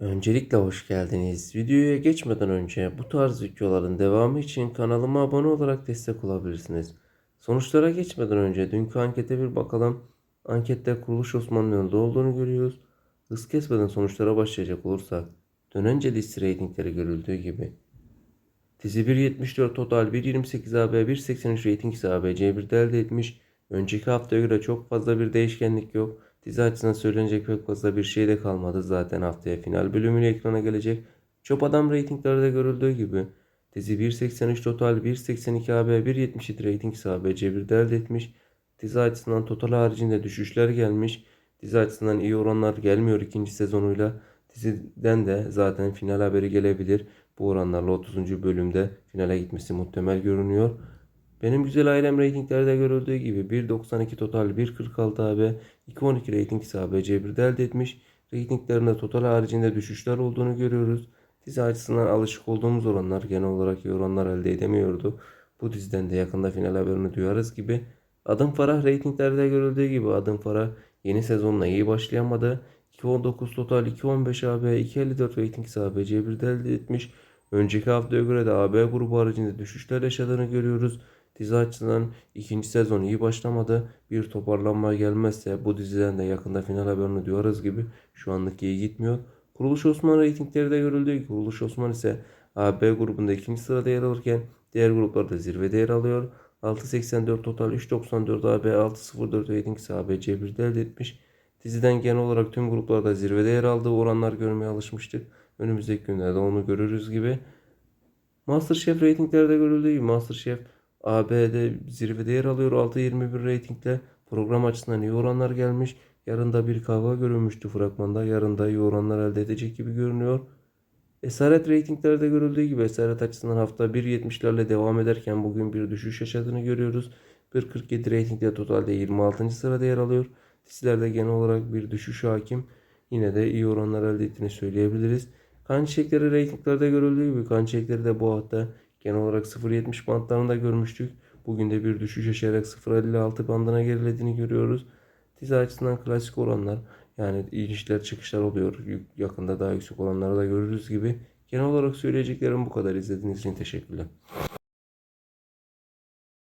Öncelikle hoş geldiniz. Videoya geçmeden önce bu tarz videoların devamı için kanalıma abone olarak destek olabilirsiniz. Sonuçlara geçmeden önce dünkü ankete bir bakalım. Ankette Kuruluş Osman'ın önde olduğunu görüyoruz. Hız kesmeden sonuçlara başlayacak olursak dönence list reytingleri görüldüğü gibi. Dizi 1.74 total 1.28 AB 1.83 rating ise ABC1'de elde etmiş. Önceki haftaya göre çok fazla bir değişkenlik yok. Dizi açısından söylenecek pek fazla bir şey de kalmadı. Zaten haftaya final bölümüyle ekrana gelecek. Çöp Adam reytinglerde görüldüğü gibi. Dizi 1.83 total 1.82 AB 1.77 rating ise ABC1'de elde etmiş. Dizi açısından total haricinde düşüşler gelmiş. Dizi açısından iyi oranlar gelmiyor ikinci sezonuyla. Diziden de zaten final haberi gelebilir. Bu oranlarla 30. bölümde finale gitmesi muhtemel görünüyor. Benim güzel ailem reytinglerde görüldüğü gibi 1.92 total 1.46 AB 2.12 reyting ise ABC1'de elde etmiş. Reytinglerinde total haricinde düşüşler olduğunu görüyoruz. Dizi açısından alışık olduğumuz oranlar genel olarak iyi oranlar elde edemiyordu. Bu diziden de yakında final haberini duyarız gibi. Adım Farah reytinglerde görüldüğü gibi Adım Farah yeni sezonla iyi başlayamadı. 2.19 total 2.15 AB 2.54 reyting ise ABC1'de elde etmiş. Önceki haftaya göre de AB grubu haricinde düşüşler yaşadığını görüyoruz. Dizi açısından ikinci sezon iyi başlamadı. Bir toparlanma gelmezse bu diziden de yakında final haberini duyarız gibi şu anlık iyi gitmiyor. Kuruluş Osman reytingleri de görüldüğü gibi Kuruluş Osman ise AB grubunda ikinci sırada yer alırken diğer gruplarda zirvede yer alıyor. 6.84 total 3.94 AB 6.04 rating ise ABC1'de elde etmiş. Diziden genel olarak tüm gruplarda zirvede yer aldığı oranlar görmeye alışmıştık. Önümüzdeki günlerde onu görürüz gibi. Masterchef reytinglerde görüldüğü gibi Masterchef AB'de zirvede yer alıyor 6.21 reytingle. Program açısından iyi oranlar gelmiş. Yarın da bir kavga görülmüştü fragmanda. Yarın da iyi oranlar elde edecek gibi görünüyor. Esaret reytinglerde görüldüğü gibi esaret açısından hafta 1.70'lerle devam ederken bugün bir düşüş yaşadığını görüyoruz. 1.47 reytingle totalde 26. sırada yer alıyor. Dizilerde genel olarak bir düşüş hakim. Yine de iyi oranlar elde ettiğini söyleyebiliriz. Kan çiçekleri reytinglerde görüldüğü gibi kan çiçekleri de bu hafta genel olarak 0.70 bantlarında görmüştük. Bugün de bir düşüş yaşayarak 0.56 bandına gerilediğini görüyoruz. Dizi açısından klasik oranlar yani inişler çıkışlar oluyor. Yakında daha yüksek olanları da görürüz gibi. Genel olarak söyleyeceklerim bu kadar. İzlediğiniz için teşekkürler.